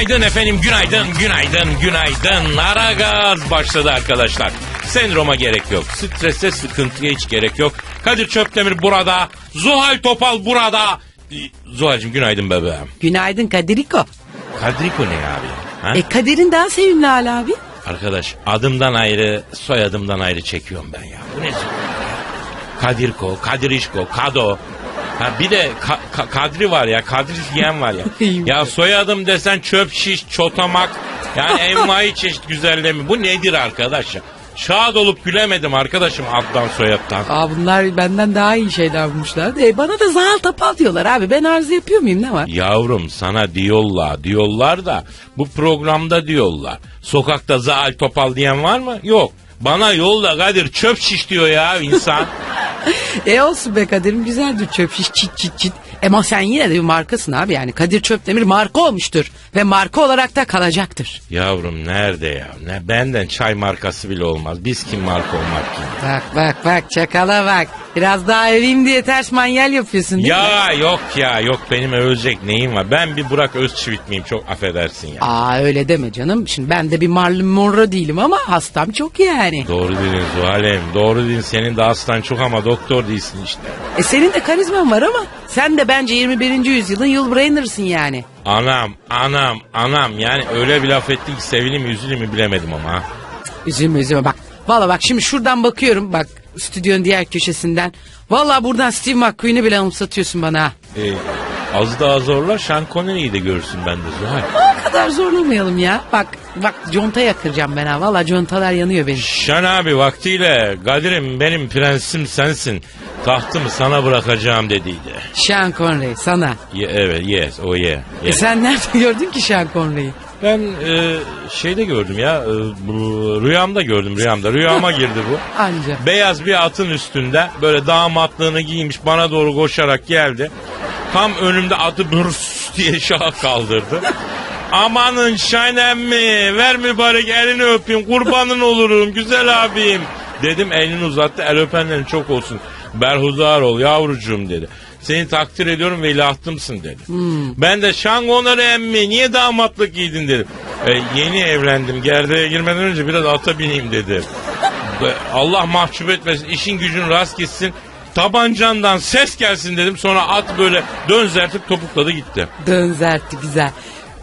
Günaydın efendim, günaydın, günaydın, günaydın. Ara gaz başladı arkadaşlar. Sendroma gerek yok. Strese, sıkıntıya hiç gerek yok. Kadir Çöptemir burada. Zuhal Topal burada. Zuhal'cığım günaydın bebeğim. Günaydın Kadiriko. Kadriko ne abi? Ha? E Kadir'in daha sevimli hali abi. Arkadaş adımdan ayrı, soyadımdan ayrı çekiyorum ben ya. Bu ne? Kadirko, Kadirişko, Kado. Ha bir de Ka- Ka- Kadri var ya, Kadri diyen var ya. ya soyadım desen çöp şiş, çotamak. Yani envai çeşit güzellemi. Bu nedir arkadaş ya? Şad olup gülemedim arkadaşım addan soyattan. Aa bunlar benden daha iyi şeyler bulmuşlar. E bana da Zahal Tapal diyorlar abi. Ben arıza yapıyor muyum ne var? Yavrum sana diyorlar, diyorlar da bu programda diyorlar. Sokakta zaal topal diyen var mı? Yok. Bana yolla Kadir çöp şiş diyor ya insan. E olsun be Kadir'im güzeldir çöp şiş çit çit çit. Ama sen yine de bir markasın abi yani. Kadir Çöptemir marka olmuştur. Ve marka olarak da kalacaktır. Yavrum nerede ya? Ne benden çay markası bile olmaz. Biz kim marka olmak kim? Bak bak bak çakala bak. Biraz daha evim diye ters manyel yapıyorsun değil mi? Ya yok ya yok benim övecek neyim var? Ben bir Burak Özçivit miyim çok affedersin ya. Aa öyle deme canım. Şimdi ben de bir Marlon Monroe değilim ama hastam çok yani. Doğru dedin Zuhal'em doğru dedin senin de aslan çok ama doktor değilsin işte. E senin de karizman var ama sen de bence 21. yüzyılın Yul yani. Anam anam anam yani öyle bir laf ettin ki sevinim üzülümü bilemedim ama. Üzülme üzülme bak. Valla bak şimdi şuradan bakıyorum bak stüdyonun diğer köşesinden. Valla buradan Steve McQueen'i bile anımsatıyorsun bana. Ee, az daha zorla Sean Connery'i de görürsün bende Zuhal. O kadar zorlamayalım ya. Bak bak conta yakıracağım ben ha. Valla contalar yanıyor benim. Şan abi vaktiyle Kadir'im benim prensim sensin. Tahtımı sana bırakacağım dediydi. Sean Connery sana. Ye- evet yes o ye. E sen nerede gördün ki Sean Connery'i? Ben e, şeyde gördüm ya e, bu, rüyamda gördüm rüyamda. Rüyama girdi bu. Anca. Beyaz bir atın üstünde böyle damatlığını giymiş bana doğru koşarak geldi. Tam önümde atı bırs diye şaha kaldırdı. Amanın şanem mi? Ver mübarek elini öpeyim. Kurbanın olurum güzel abim. Dedim elini uzattı. El öpenlerin çok olsun. Berhudar ol yavrucuğum dedi. Seni takdir ediyorum veliahtımsın dedi. Ben de Connery emmi niye damatlık giydin dedim. "E, yeni evlendim gerdeğe girmeden önce biraz ata bineyim dedi. Ve Allah mahcup etmesin işin gücün rast gitsin. Tabancandan ses gelsin dedim. Sonra at böyle dön zertip topukladı gitti. Dönzertti güzel.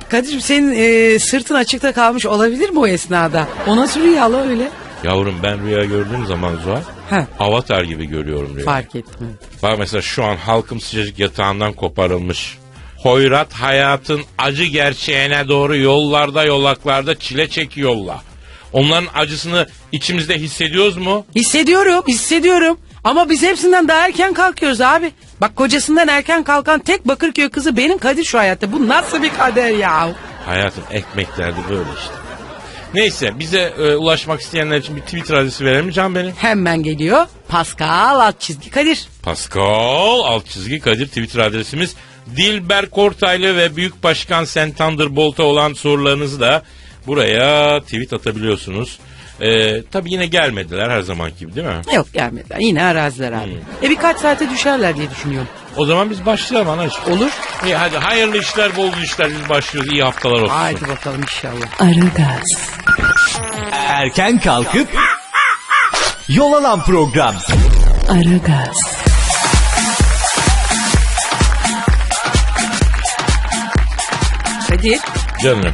Kadir'im senin e, sırtın açıkta kalmış olabilir mi o esnada? O nasıl rüyalı öyle? Yavrum ben rüya gördüğüm zaman Zuhal Ha. avatar gibi görüyorum rüyayı. Fark ettim. Bak mesela şu an halkım sıcacık yatağından koparılmış. Hoyrat hayatın acı gerçeğine doğru yollarda yolaklarda çile çekiyorlar. Onların acısını içimizde hissediyoruz mu? Hissediyorum, hissediyorum. Ama biz hepsinden daha erken kalkıyoruz abi. Bak kocasından erken kalkan tek Bakırköy kızı benim Kadir şu hayatta. Bu nasıl bir kader ya? Hayatım ekmek derdi böyle işte. Neyse bize e, ulaşmak isteyenler için bir Twitter adresi verelim mi Can benim? Hemen geliyor. Pascal alt çizgi Kadir. Pascal alt çizgi Kadir Twitter adresimiz. Dilber Kortaylı ve Büyük Başkan Sen Thunderbolt'a olan sorularınızı da buraya tweet atabiliyorsunuz. Ee, tabii yine gelmediler her zaman gibi değil mi? Yok gelmediler. Yine araziler abi. E birkaç saate düşerler diye düşünüyorum. O zaman biz başlayalım anacığım. Olur. İyi hadi hayırlı işler bol işler biz başlıyoruz. İyi haftalar olsun. Haydi bakalım inşallah. Aragaz, Erken kalkıp yol alan program. Aragaz, Kadir. Canım.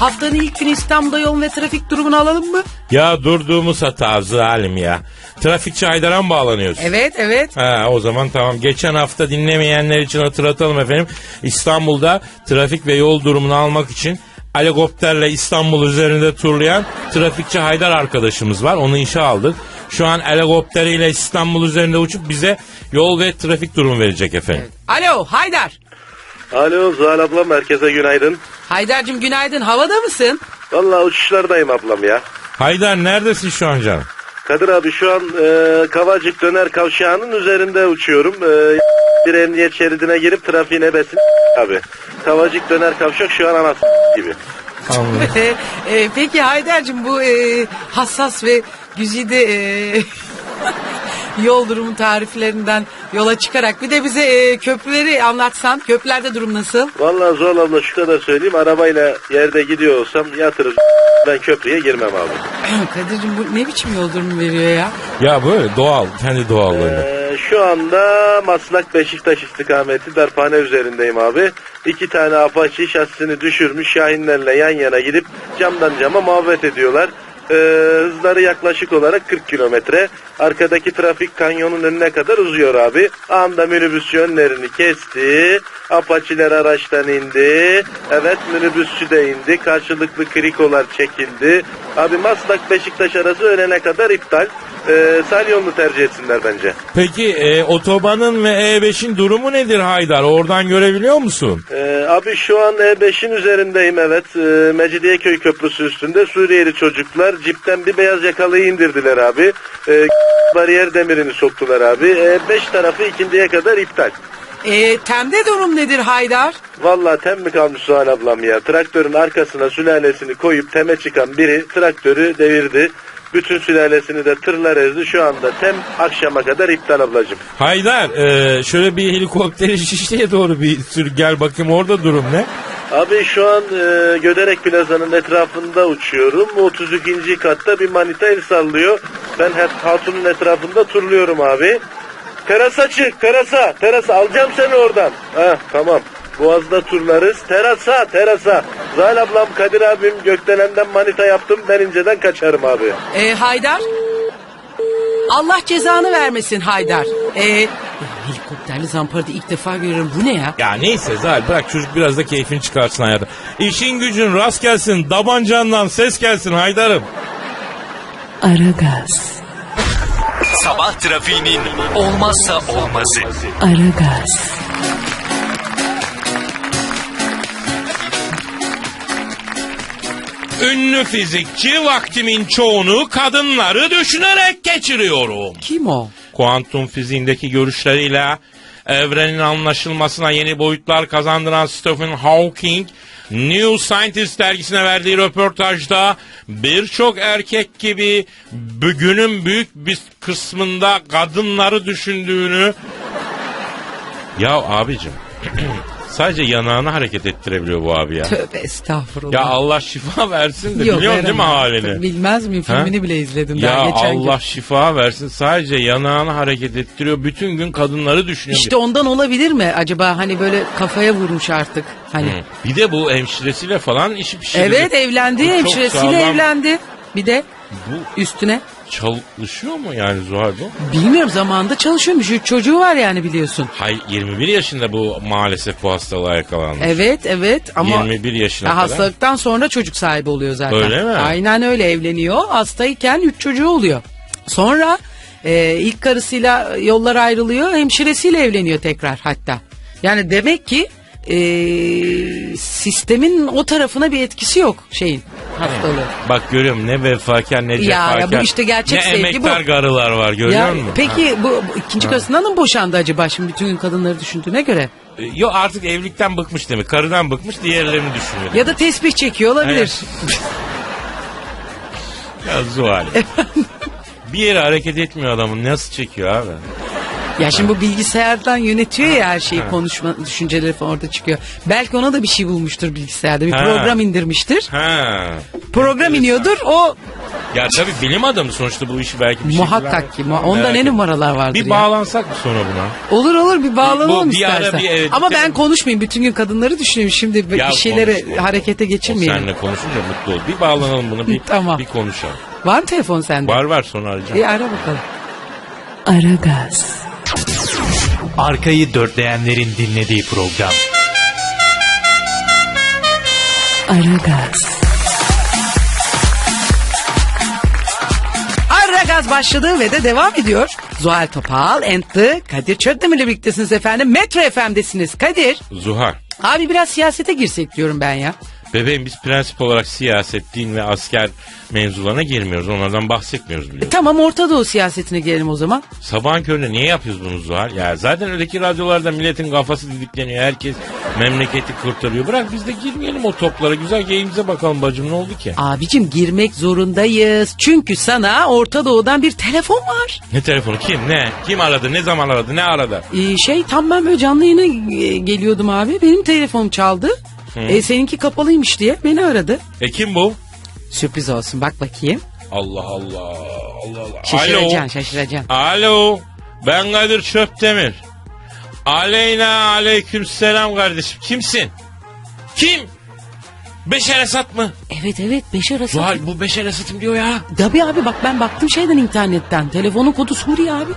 Haftanın ilk günü İstanbul'da yol ve trafik durumunu alalım mı? Ya durduğumuz hata zalim ya. Trafikçi Haydar'a mı bağlanıyorsun? Evet evet. Ha o zaman tamam. Geçen hafta dinlemeyenler için hatırlatalım efendim. İstanbul'da trafik ve yol durumunu almak için helikopterle İstanbul üzerinde turlayan trafikçi Haydar arkadaşımız var. Onu işe aldık. Şu an helikopteriyle İstanbul üzerinde uçup bize yol ve trafik durumu verecek efendim. Alo Haydar. Alo Zuhal ablam herkese günaydın. Haydar'cığım günaydın. Havada mısın? Vallahi uçuşlardayım ablam ya. Haydar neredesin şu an canım? Kadir abi şu an e, Kavacık Döner Kavşağı'nın üzerinde uçuyorum. E, bir emniyet şeridine girip trafiğin ebesin abi. Kavacık Döner Kavşak şu an anası gibi. E, e, peki Haydar'cığım bu e, hassas ve güzide e, yol durumu tariflerinden yola çıkarak bir de bize e, köprüleri anlatsan. Köprülerde durum nasıl? Vallahi Zuhal abla şu kadar söyleyeyim. Arabayla yerde gidiyor olsam yatırır. Ben köprüye girmem abi. Kadir'cim bu ne biçim yol durumu veriyor ya? Ya böyle doğal. Kendi doğallığını. Ee, şu anda Maslak Beşiktaş istikameti darphane üzerindeyim abi. İki tane Apache şasisini düşürmüş Şahinlerle yan yana gidip camdan cama muhabbet ediyorlar. Ee, hızları yaklaşık olarak 40 kilometre. Arkadaki trafik kanyonun önüne kadar uzuyor abi. Anda minibüs yönlerini kesti. Apaçiler araçtan indi. Evet minibüsçü de indi. Karşılıklı krikolar çekildi. Abi Maslak Beşiktaş arası öğlene kadar iptal. Ee, sahil yolunu tercih etsinler bence. Peki e, otobanın ve E5'in durumu nedir Haydar? Oradan görebiliyor musun? Ee, abi şu an E5'in üzerindeyim evet. Ee, Mecidiyeköy Köprüsü üstünde Suriyeli çocuklar cipten bir beyaz yakalıyı indirdiler abi. Ee, bariyer demirini soktular abi. E5 tarafı ikindiye kadar iptal. E, temde durum nedir Haydar? Vallahi tem mi kalmış Suhal ablam ya. Traktörün arkasına sülalesini koyup teme çıkan biri traktörü devirdi. Bütün sülalesini de tırlar ezdi. Şu anda tem akşama kadar iptal ablacığım. Haydar e, şöyle bir helikopteri Şişli'ye doğru bir sür gel bakayım orada durum ne? Abi şu an e, Göderek Plaza'nın etrafında uçuyorum. 32. katta bir manita el sallıyor. Ben hep hatunun etrafında turluyorum abi. Terasa çık terasa terasa alacağım seni oradan. Ha tamam. Boğaz'da turlarız. Terasa terasa. Zal ablam Kadir abim gökdelenden manita yaptım. Ben inceden kaçarım abi. E, Haydar? Allah cezanı vermesin Haydar. E, ya helikopterli zamparada ilk defa görüyorum. Bu ne ya? Ya neyse Zal bırak çocuk biraz da keyfini çıkarsın hayata. İşin gücün rast gelsin, dabancandan ses gelsin Haydar'ım. Aragaz, Sabah trafiğinin olmazsa olmazı. Aragaz, Ünlü fizikçi vaktimin çoğunu kadınları düşünerek geçiriyorum. Kim o? Kuantum fiziğindeki görüşleriyle evrenin anlaşılmasına yeni boyutlar kazandıran Stephen Hawking, New Scientist dergisine verdiği röportajda birçok erkek gibi bugünün büyük bir kısmında kadınları düşündüğünü... Ya abicim sadece yanağını hareket ettirebiliyor bu abi ya. Tövbe estağfurullah. Ya Allah şifa versin de Yok, biliyorsun değil mi halini? Bilmez miyim? Filmini Ha? bile izledim Ya daha geçen Allah gün. şifa versin. Sadece yanağını hareket ettiriyor. Bütün gün kadınları düşünüyor. İşte ondan olabilir mi acaba hani böyle kafaya vurmuş artık hani. Hı. Bir de bu hemşiresiyle falan işi pişirdi. Evet evlendi Bu çok hemşiresiyle sağlam. evlendi. Bir de Bu üstüne çalışıyor mu yani Zuhal bu? bilmiyorum zamanında çalışıyormuş. Üç çocuğu var yani biliyorsun. Hay 21 yaşında bu maalesef bu hastalığa yakalanmış. Evet evet ama 21 yaşına Ya kadar. hastalıktan sonra çocuk sahibi oluyor zaten. Öyle mi? Aynen öyle evleniyor. Hastayken üç çocuğu oluyor. Sonra e, ilk karısıyla yollar ayrılıyor. Hemşiresiyle evleniyor tekrar hatta. Yani demek ki e, sistemin o tarafına bir etkisi yok şeyin hastalığı. Bak görüyorum ne vefakar ne Ya, cefakar. bu işte gerçek ne sevgi emektar bu. garılar var görüyor Ya, musun? peki bu, bu ikinci karısından mı boşandı acaba şimdi bütün gün kadınları düşündüğüne göre? Ha. Yok artık evlilikten bıkmış demek. Karıdan bıkmış diğerlerini düşünüyor. Ya da tesbih çekiyor olabilir. Ya Zuhal. bir yere hareket etmiyor adamın. Nasıl çekiyor abi? Ya şimdi bu bilgisayardan yönetiyor ya her şeyi konuşma düşünceleri falan orada çıkıyor. Belki ona da bir şey bulmuştur bilgisayarda. Bir Ha. program indirmiştir. Ha. Program iniyordur o Ya tabii bilim adamı sonuçta bu işi belki bir muhakkak ki. mu- Onda Merak ne ettim. numaralar vardır Bir ya. bağlansak mı sonra buna? Olur olur bir bağlanalım Bu bir ara istersen. bir, evet, Ama bir ben konuşmayayım. Bütün gün kadınları düşünüyorum. Şimdi bir Ya şeyleri konuş, konuş. harekete O geçirmeyelim. seninle konuşunca mutlu ol. Bir bağlanalım bunu bir, Tamam. bir konuşalım. Var mı telefon sende? Var var sonra arayacağım. İyi ara bakalım. Aragaz, Arkayı dörtleyenlerin dinlediği program. Aragaz, Ara gaz başladı ve de devam ediyor. Zuhal Topal and the Kadir Çöpdemir'le birliktesiniz efendim. Metro FM'desiniz Kadir. Zuhal. Abi biraz siyasete girsek diyorum ben ya. Bebeğim biz prensip olarak siyaset, din ve asker mevzularına girmiyoruz. Onlardan bahsetmiyoruz biliyorsun. Tamam Orta Doğu siyasetine gelelim o zaman. Sabahın köründe niye yapıyoruz bunu Zuhal? Ya zaten öteki radyolarda milletin kafası didikleniyor. Herkes memleketi kurtarıyor. Bırak biz de girmeyelim o toplara. Güzel geyimize bakalım bacım ne oldu ki? Abicim girmek zorundayız. Çünkü sana Orta Doğu'dan bir telefon var. Ne telefonu kim ne? Kim aradı ne zaman aradı ne aradı? Ee, şey tam ben böyle canlı yayına e, geliyordum abi. Benim telefonum çaldı. E, seninki kapalıymış diye beni aradı. E kim bu? Sürpriz olsun bak bakayım. Allah Allah. Allah Allah. Şaşıracaksın şaşıracaksın. Alo. Ben Kadir Çöptemir. Aleyna aleyküm selam kardeşim. Kimsin? Kim? Beşer Esat mı? Evet evet Beşer Asad. Zuhal bu Beşer Esat'ım diyor ya. Tabii abi bak ben baktım şeyden internetten. Telefonun kodu Suriye abi.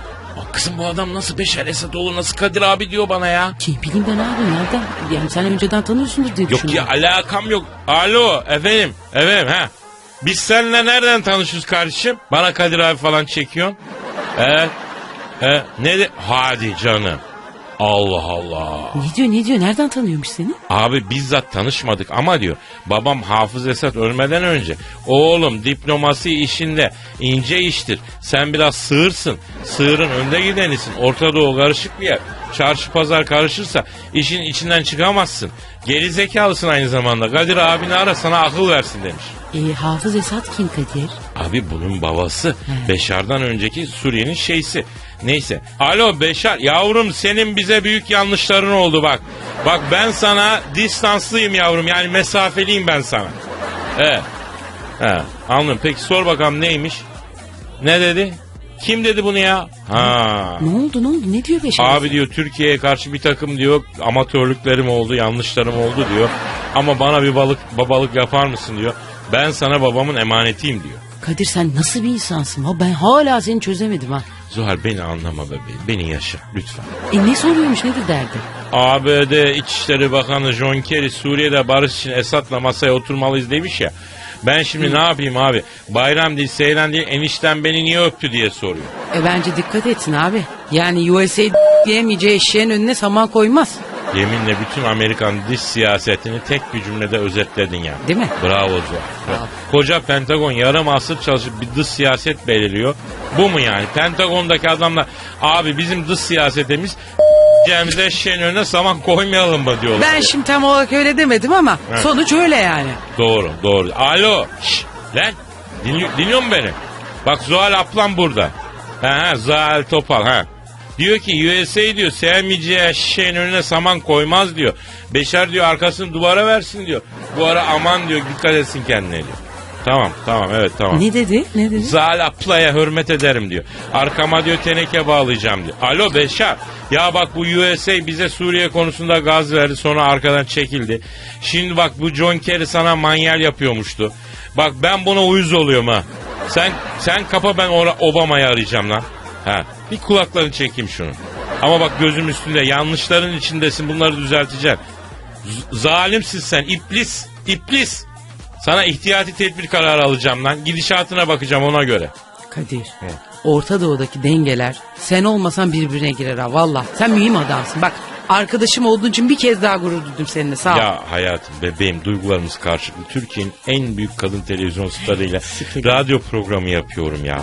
Kızım bu adam nasıl Beşer Esat olur nasıl Kadir abi diyor bana ya. Kim bileyim ben abi nereden? Yani sen önceden tanıyorsundur diye Yok düşündüm. ya alakam yok. Alo efendim efendim ha. Biz seninle nereden tanışıyoruz kardeşim? Bana Kadir abi falan çekiyorsun. Evet. E, ne de? Hadi canım. Allah Allah. Ne diyor ne diyor nereden tanıyormuş seni? Abi bizzat tanışmadık ama diyor babam Hafız Esat ölmeden önce oğlum diplomasi işinde ince iştir. Sen biraz sığırsın. Sığırın önde gidenisin. Orta Doğu karışık bir yer. Çarşı pazar karışırsa işin içinden çıkamazsın. Geri zekalısın aynı zamanda. Kadir abini ara sana akıl versin demiş. E, Hafız Esat kim Kadir? Abi bunun babası Beşar'dan önceki Suriye'nin şeysi. Neyse. Alo Beşar yavrum senin bize büyük yanlışların oldu bak. Bak ben sana distanslıyım yavrum yani mesafeliyim ben sana. Evet. He, anladım. Peki sor bakalım neymiş? Ne dedi? Kim dedi bunu ya? Ha. Ne oldu ne oldu ne diyor Beşer Abi diyor Türkiye'ye karşı bir takım diyor amatörlüklerim oldu, yanlışlarım oldu diyor. Ama bana bir balık babalık yapar mısın diyor. Ben sana babamın emanetiyim diyor. Kadir sen nasıl bir insansın? Ha, ben hala seni çözemedim ha. Zuhal beni anlama bebeğim. Beni yaşa lütfen. E ne soruyormuş nedir derdi? ABD İçişleri Bakanı John Kerry Suriye'de barış için Esad'la masaya oturmalıyız demiş ya. Ben şimdi ne yapayım abi? Bayram değil, seyran değil, enişten beni niye öptü diye soruyor. E bence dikkat etsin abi. Yani USA diyemeyeceği eşeğin önüne saman koymaz. Yeminle bütün Amerikan dış siyasetini tek bir cümlede özetledin ya. Değil mi? Bravo Zuhal. Koca Pentagon yarım asır çalışıp bir dış siyaset belirliyor. Bu mu yani? Pentagon'daki adamlar abi bizim dış siyasetimiz Cemze eşeğin önüne saman koymayalım mı diyorlar. Ben şimdi tam olarak öyle demedim ama Evet. sonuç öyle yani. Doğru doğru. Alo. Şş, lan dinliyor, dinliyor musun beni? Bak Zuhal ablam burada. Ha, ha Zuhal Topal ha. Diyor ki USA diyor sevmeyeceği şeyin önüne saman koymaz diyor. Beşer diyor arkasını duvara versin diyor. Bu ara aman diyor dikkat etsin kendine diyor. Tamam tamam evet tamam. Ne dedi? Ne dedi? Zal ablaya hürmet ederim diyor. Arkama diyor teneke bağlayacağım diyor. Alo Beşar. Ya bak bu USA bize Suriye konusunda gaz verdi sonra arkadan çekildi. Şimdi bak bu John Kerry sana manyel yapıyormuştu. Bak ben buna uyuz oluyorum ha. Sen sen kapa ben Obama'yı arayacağım lan. Ha. Bir kulaklarını çekeyim şunu. Ama bak gözüm üstünde yanlışların içindesin bunları düzelteceksin. Z- zalimsin sen iblis iblis. Sana ihtiyati tedbir kararı alacağım lan. Gidişatına bakacağım ona göre. Kadir. Orta Doğu'daki dengeler sen olmasan birbirine girer ha valla. Sen mühim adamsın. Bak arkadaşım olduğun için bir kez daha gurur duydum seninle sağ ol. Ya hayatım bebeğim duygularımız karşılıklı. Türkiye'nin en büyük kadın televizyon starıyla radyo programı yapıyorum ya.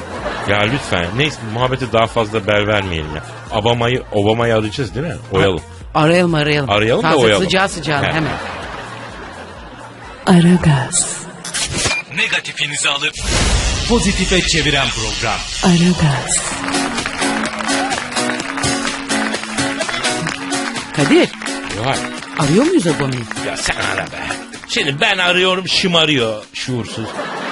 Ya lütfen neyse muhabbete daha fazla bel vermeyelim ya. Obama'yı Obama'yı arayacağız değil mi? Oyalım. Arayalım arayalım. Arayalım da Taze oyalım. Sıcağı sıcağına He. hemen. Aragaz, Negatifinizi alıp pozitife çeviren program. Aragaz, Kadir Vay. arıyor muyuz Obama'yı? Ya sen ara be. Şimdi ben arıyorum şımarıyor şuursuz.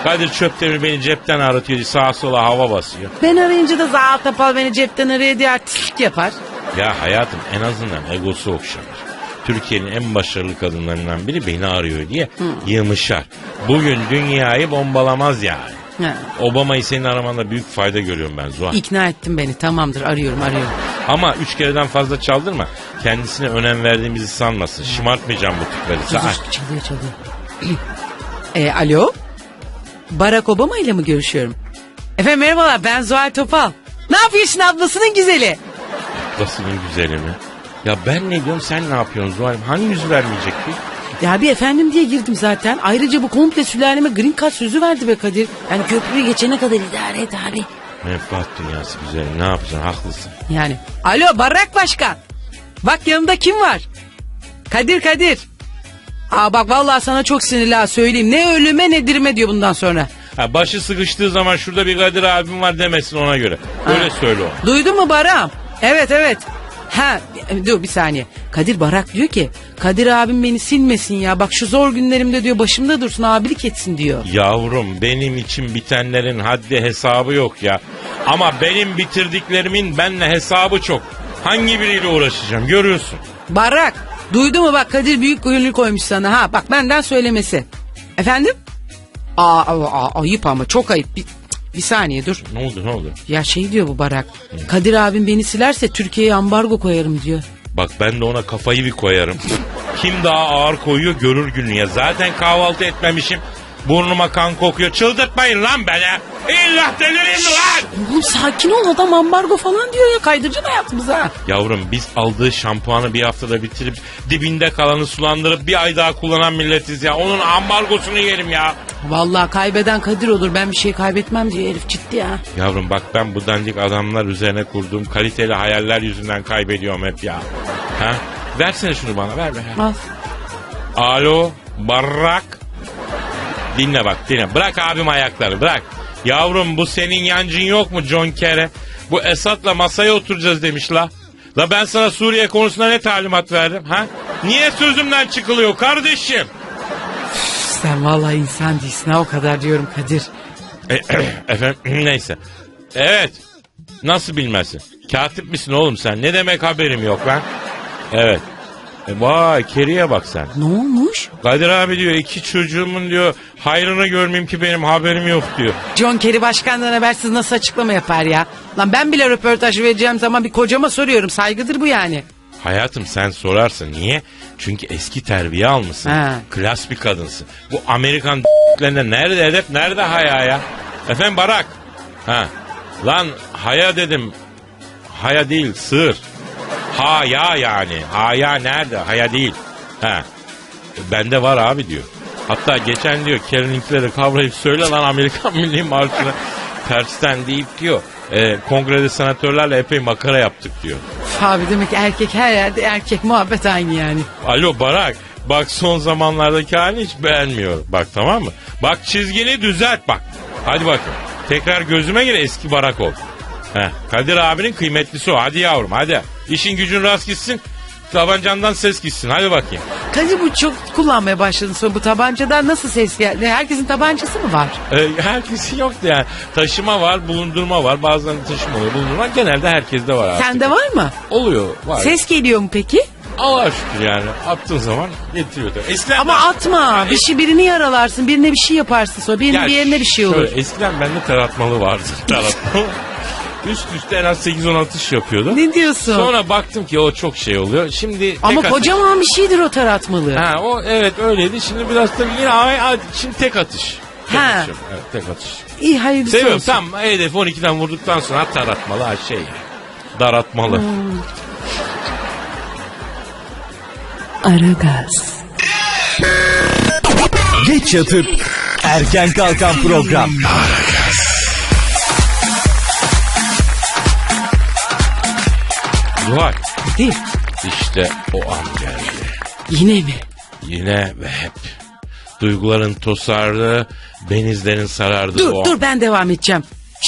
Kadir Çöptemir beni cepten aratıyor sağa sola hava basıyor. Ben arayınca da Topal beni cepten arıyor diye artistlik yapar. Ya hayatım en azından egosu okşanır. Türkiye'nin en başarılı kadınlarından biri beni arıyor diye yığmışar. Bugün dünyayı bombalamaz yani. Ha. Obama'yı senin aramanda büyük fayda görüyorum ben Zuhal. İkna ettin beni tamamdır arıyorum arıyorum. Ama üç kereden fazla çaldırma. Kendisine önem verdiğimizi sanmasın. Şımartmayacağım bu tipleri. Dur, çalıyor çalıyor. e, alo? Barack Obama ile mi görüşüyorum? Efendim merhabalar ben Zuhal Topal. Ne yapıyorsun ablasının güzeli? Ablasının güzeli mi? Ya ben ne diyorum sen ne yapıyorsun Zuhal'im? Hani yüz vermeyecekti? Ya bir efendim diye girdim zaten. Ayrıca bu komple sülaleme green card sözü verdi be Kadir. Yani köprüyü geçene kadar idare et abi. Menfaat dünyası güzel. Ne yapacaksın? Haklısın. Yani. Alo Barrak Başkan. Bak yanımda kim var? Kadir Kadir. Aa bak vallahi sana çok sinirli ha söyleyeyim. Ne ölüme ne dirime diyor bundan sonra. Ha, başı sıkıştığı zaman şurada bir Kadir abim var demesin ona göre. Öyle Ha. söyle o. Duydun mu Barak'ım? Evet evet. Ha dur bir saniye. Kadir Barak diyor ki Kadir abim beni silmesin ya. Bak şu zor günlerimde diyor başımda dursun abilik etsin diyor. Yavrum benim için bitenlerin haddi hesabı yok ya. Ama benim bitirdiklerimin benle hesabı çok. Hangi biriyle uğraşacağım görüyorsun. Barak duydu mu bak Kadir büyük gönül koymuş sana ha. Bak benden söylemesi. Efendim? Aa, aa, aa, ayıp ama çok ayıp. Bir, bir saniye dur. Ne oldu ne oldu? Ya şey diyor bu Barak. Kadir abim beni silerse Türkiye'ye ambargo koyarım diyor. Bak ben de ona kafayı bir koyarım. Kim daha ağır koyuyor görür günü ya. Zaten kahvaltı etmemişim. Burnuma kan kokuyor. Çıldırtmayın lan beni. İlla delireyim mi lan? Oğlum sakin ol adam ambargo falan diyor ya kaydırıcı hayatımıza. ha. Yavrum biz aldığı şampuanı bir haftada bitirip dibinde kalanı sulandırıp bir ay daha kullanan milletiz ya. Onun ambargosunu yerim ya. Vallahi kaybeden Kadir olur ben bir şey kaybetmem diyor herif ciddi ha. Yavrum bak ben bu dandik adamlar üzerine kurduğum kaliteli hayaller yüzünden kaybediyorum hep ya. Ha? Versene şunu bana ver ver. Al. Alo Barrak. Dinle bak dinle. Bırak abim ayakları bırak. Yavrum bu senin yancın yok mu John Kerry? Bu Esad'la masaya oturacağız demiş la. La ben sana Suriye konusunda ne talimat verdim ha? Niye sözümden çıkılıyor kardeşim? Sen vallahi insan değilsin ha o kadar diyorum Kadir. E, efendim neyse. Evet. Nasıl bilmezsin? Katip misin oğlum sen? Ne demek haberim yok lan? Evet. E, vay Kerry'e bak sen. Ne olmuş? Kadir abi diyor iki çocuğumun diyor hayrını görmeyeyim ki benim haberim yok diyor. John Kerry başkandan habersiz nasıl açıklama yapar ya? Lan ben bile röportaj vereceğim zaman bir kocama soruyorum saygıdır bu yani. Hayatım sen sorarsın niye? Çünkü eski terbiye almışsın. Ha. Klas bir kadınsın. Bu Amerikan lerinde nerede edep nerede haya ya? Efendim Barak. Ha. Lan haya dedim. Haya değil sığır. Haya yani. Haya nerede? Haya değil. Ha. Bende var abi diyor. Hatta geçen diyor Keren'inkileri kavrayıp söyle lan Amerikan Milli Marşı'nı tersten deyip diyor. E, kongrede senatörlerle epey makara yaptık diyor. Abi demek erkek her yerde erkek muhabbet aynı yani. Alo Barak. Bak son zamanlardaki halini hiç beğenmiyorum. Bak tamam mı? Bak çizgini düzelt bak. Hadi bakın. Tekrar gözüme gir eski Barak ol. Heh, Kadir abinin kıymetlisi o. Hadi yavrum hadi. İşin gücün rast gitsin. Tabancandan ses gitsin. Hadi bakayım. Kadir bu çok kullanmaya başladın sonra bu tabancadan nasıl ses geldi? Herkesin tabancası mı var? Ee, herkesin yoktu yani. Taşıma var, bulundurma var. Bazen taşıma oluyor, bulundurma. Genelde herkeste var artık. Sende var mı? Oluyor, var. Ses geliyor mu peki? Allah'a şükür yani. Attığın zaman getiriyor. da. Eskiden Ama ben- atma. Bir şey birini yaralarsın, birine bir şey yaparsın sonra birinin Ya bir yerine bir şey olur. şöyle, eskiden bende taratmalı vardı. Taratmalı. Üst üste en az 8-10 atış yapıyordum. Ne diyorsun? Sonra baktım ki o çok şey oluyor. Şimdi tek Ama atış- kocaman bir şeydir o taratmalı. Ha o evet öyleydi. Şimdi biraz tabii yine ay, ay, şimdi tek atış. Tek Ha. atış. Evet tek atış. İyi hayırlısı Seviyorum olsun. tam hedef 12'den vurduktan sonra taratmalı ha şey. Daratmalı. Hmm. Aragaz, Geç yatıp erken kalkan program. Zuhal Değil. işte o an geldi. Yine mi? Yine ve hep. Duyguların tosardığı, benizlerin sarardığı Dur o an. dur ben devam edeceğim.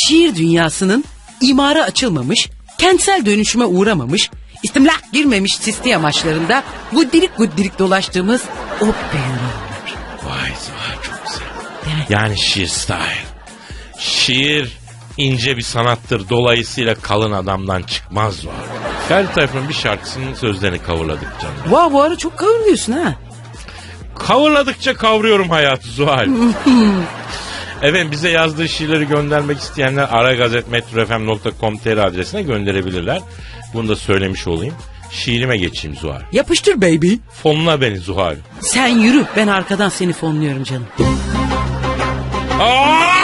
Şiir dünyasının imara açılmamış, kentsel dönüşüme uğramamış, istimlak girmemiş sisti amaçlarında guddirik guddirik dolaştığımız o peynirler. Vay Zuhal çok güzel. Yani şiir style. Şiir ince bir sanattır. Dolayısıyla kalın adamdan çıkmaz Zuhal. Ferdi Tayfur'un bir şarkısının sözlerini kavurladık canım. Vay bu ara çok kavurluyorsun ha. Kavurladıkça kavruyorum hayatı Zuhal. Evet bize yazdığı şiirleri göndermek isteyenler aragazetmetrofm.com.tr adresine gönderebilirler. Bunu da söylemiş olayım. Şiirime geçeyim Zuhal. Yapıştır baby. Fonla beni Zuhal. Sen yürü ben arkadan seni fonluyorum canım. Aa!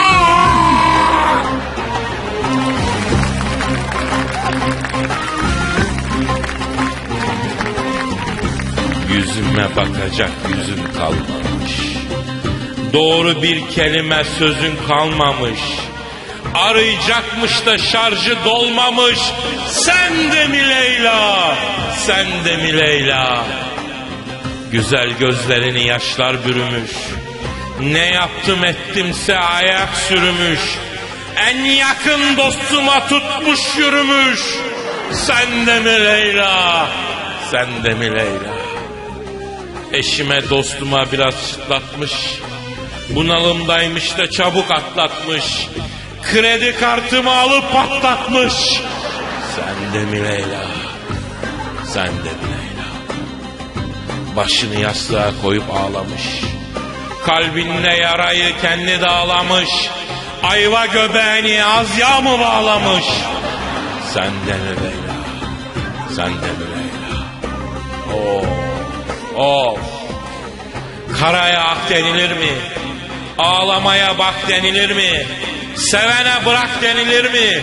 Yüzüme bakacak yüzüm kalmamış. Doğru bir kelime sözün kalmamış. Arayacakmış da şarjı dolmamış. Sen de mi Leyla? Sen de mi Leyla? Güzel gözlerini yaşlar bürümüş. Ne yaptım ettimse ayak sürümüş. En yakın dostuma tutmuş yürümüş. Sen de mi Leyla? Sen de mi Leyla? Eşime dostuma biraz çıtlatmış. Bunalımdaymış da çabuk atlatmış. Kredi kartımı alıp patlatmış. Sen de mi Leyla? Sen de mi Leyla? Başını yastığa koyup ağlamış. Kalbinde yarayı kendi dağlamış. Ayva göbeğini az yağ mı bağlamış? Sen de mi Leyla? Sen de mi Leyla? Of, of. Karaya ak denilir mi? Ağlamaya bak denilir mi? Sevene bırak denilir mi?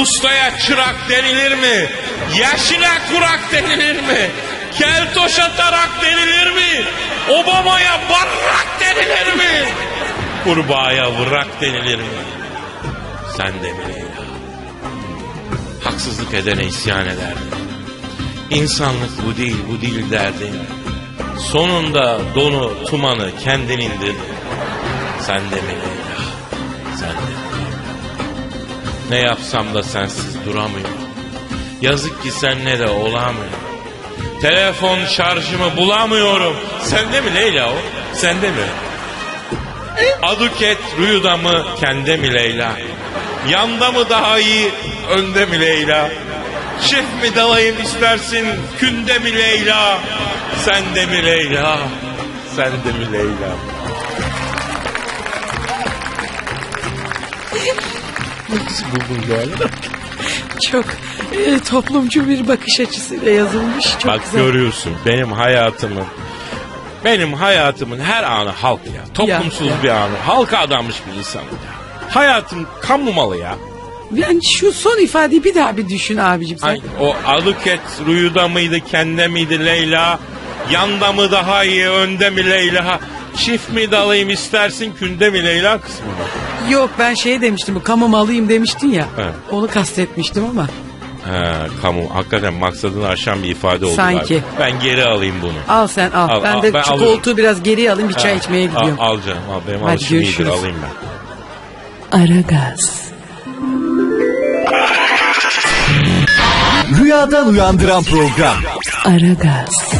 Ustaya çırak denilir mi? Yeşile kurak denilir mi? Keltoşa tarak denilir mi? Obama'ya barrak denilir mi? Kurbağaya vırak denilir mi? Sen de Leyla? Haksızlık edene isyan ederdin. İnsanlık bu değil bu değil derdin. Sonunda donu tumanı kendin indirdin. Sen de mi Leyla? Sen de mi? Ne yapsam da sensiz duramıyorum. Yazık ki senle de olamıyorum. Telefon şarjımı bulamıyorum. Sende mi Leyla o? Sende mi? Aduket rüyuda mı kende mi Leyla? Yanda mı daha iyi önde mi Leyla? Şef mi dalayım istersin künde mi Leyla? Sende mi Leyla? Sende mi Leyla? Nasıl buldun böyle? Çok e, toplumcu bir bakış açısıyla yazılmış. Çok Bak güzel. görüyorsun benim hayatımın benim hayatımın her anı halk ya. Toplumsuz Ya, ya. bir anı. Halka adanmış bir insanım ya. Hayatım kamu malı ya. Yani şu son ifadeyi bir daha bir düşün abicim sen. Ay, o alıket rüyuda mıydı kende miydi Leyla? Yanda mı daha iyi önde mi Leyla? Çift mi dalayım istersin künde mi Leyla kısmı mı? Yok ben şey demiştim bu kamu malıyım demiştin ya. Evet. Onu kastetmiştim ama. He, kamu hakikaten maksadını aşan bir ifade oldu Sanki. galiba. Ben geri alayım bunu. Al sen al. Al, ben al, de ben şu alıyorum. koltuğu biraz geriye alayım bir çay içmeye al- gidiyorum. Al, canım al benim Hadi alışım iyidir alayım ben. Aragaz, Rüyadan uyandıran program. Aragaz,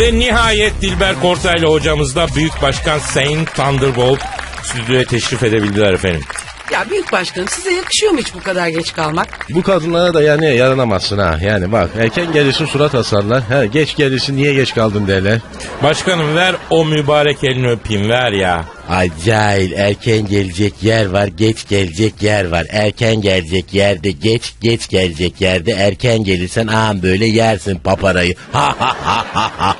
Ve nihayet Dilber Kortaylı hocamızla Büyük Başkan Sayın Thunderbolt stüdyoya teşrif edebildiler efendim. Ya büyük başkanım size yakışıyor mu hiç bu kadar geç kalmak? Bu kadınlara da yani yaranamazsın ha. Yani bak erken gelirsin surat asarlar. Ha, geç gelirsin niye geç kaldın derler. Başkanım ver o mübarek elini öpeyim ver ya. Ay cahil erken gelecek yer var geç gelecek yer var. Erken gelecek yerde geç geç gelecek yerde erken gelirsen ağam böyle yersin paparayı. Ha ha ha ha ha.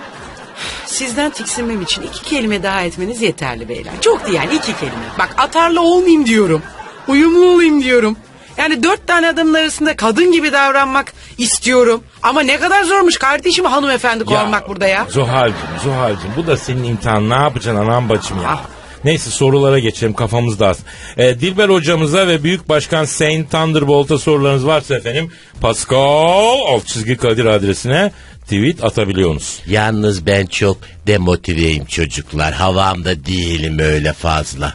Sizden tiksinmem için iki kelime daha etmeniz yeterli beyler. Çok değil yani iki kelime. Bak atarlı olmayayım diyorum. Uyumlu olayım diyorum. Yani dört tane adamın arasında kadın gibi davranmak istiyorum. Ama ne kadar zormuş kardeşim hanımefendi kovmak burada ya. Zuhal'cim Zuhal'cim bu da senin imtihan ne yapacaksın anam bacım ya. Ah. Neyse sorulara geçelim kafamız dağılsın. Ee, Dilber hocamıza ve Büyük Başkan Saint Thunderbolt'a sorularınız varsa efendim Pascal alt çizgi Kadir adresine tweet atabiliyorsunuz. Yalnız ben çok demotiveyim çocuklar. Havamda değilim öyle fazla.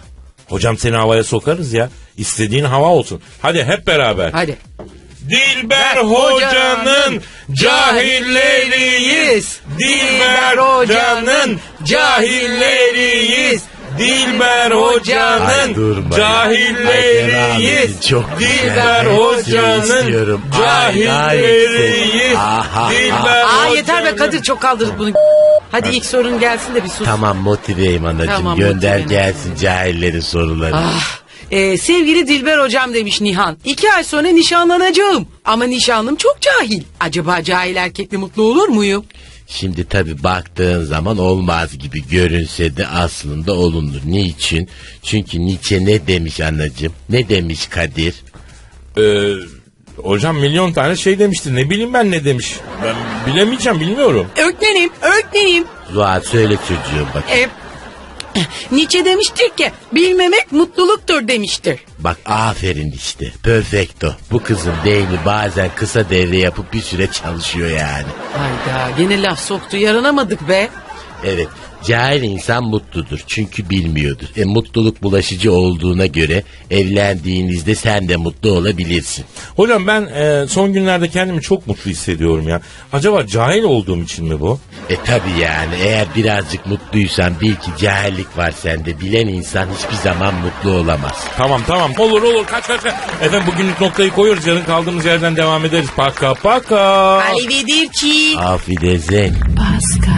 Hocam seni havaya sokarız ya. İstediğin hava olsun. Hadi hep beraber. Hadi. Dilber Ben hocanın cahilleriyiz. Dilber hocanın cahilleriyiz. Dilber hocanın cahilleriyiz. Çok. Dilber hocanın cahilleriyiz. Aha, Dilber Aa yeter be Kadir çok kaldırdık bunu. Hadi ilk sorun gelsin de bir sus. Tamam motiveyim anacığım. Tamam, Gönder motiveyim. gelsin cahillerin soruları. Ah, e, sevgili Dilber hocam demiş Nihan. İki ay sonra nişanlanacağım. Ama nişanlım çok cahil. Acaba cahil erkekle mutlu olur muyum? Şimdi tabi baktığın zaman olmaz gibi görünse de aslında olunur. Niçin? Çünkü Nietzsche ne demiş anacığım? Ne demiş Kadir? Ee, hocam milyon tane şey demişti. Ne bileyim ben ne demiş. Ben bilemeyeceğim bilmiyorum. Öğretmenim, öğretmenim. Zuhal söyle çocuğum bak. E, Nietzsche demiştir ki bilmemek mutluluktur demiştir. Bak aferin işte. Perfecto. Bu kızın beyni bazen kısa devre yapıp bir süre çalışıyor yani. Hayda gene laf soktu yaranamadık be. Evet. Cahil insan mutludur çünkü bilmiyordur. E mutluluk bulaşıcı olduğuna göre evlendiğinizde sen de mutlu olabilirsin. Hocam ben e, son günlerde kendimi çok mutlu hissediyorum ya. Acaba cahil olduğum için mi bu? E tabi yani eğer birazcık mutluysan bil ki cahillik var sende. Bilen insan hiçbir zaman mutlu olamaz. Tamam tamam olur olur kaç kaç kaç. Efendim bugünlük noktayı koyuyoruz yarın kaldığımız yerden devam ederiz. Paka paka. Arrivederci. Afiyet olsun. Pascal,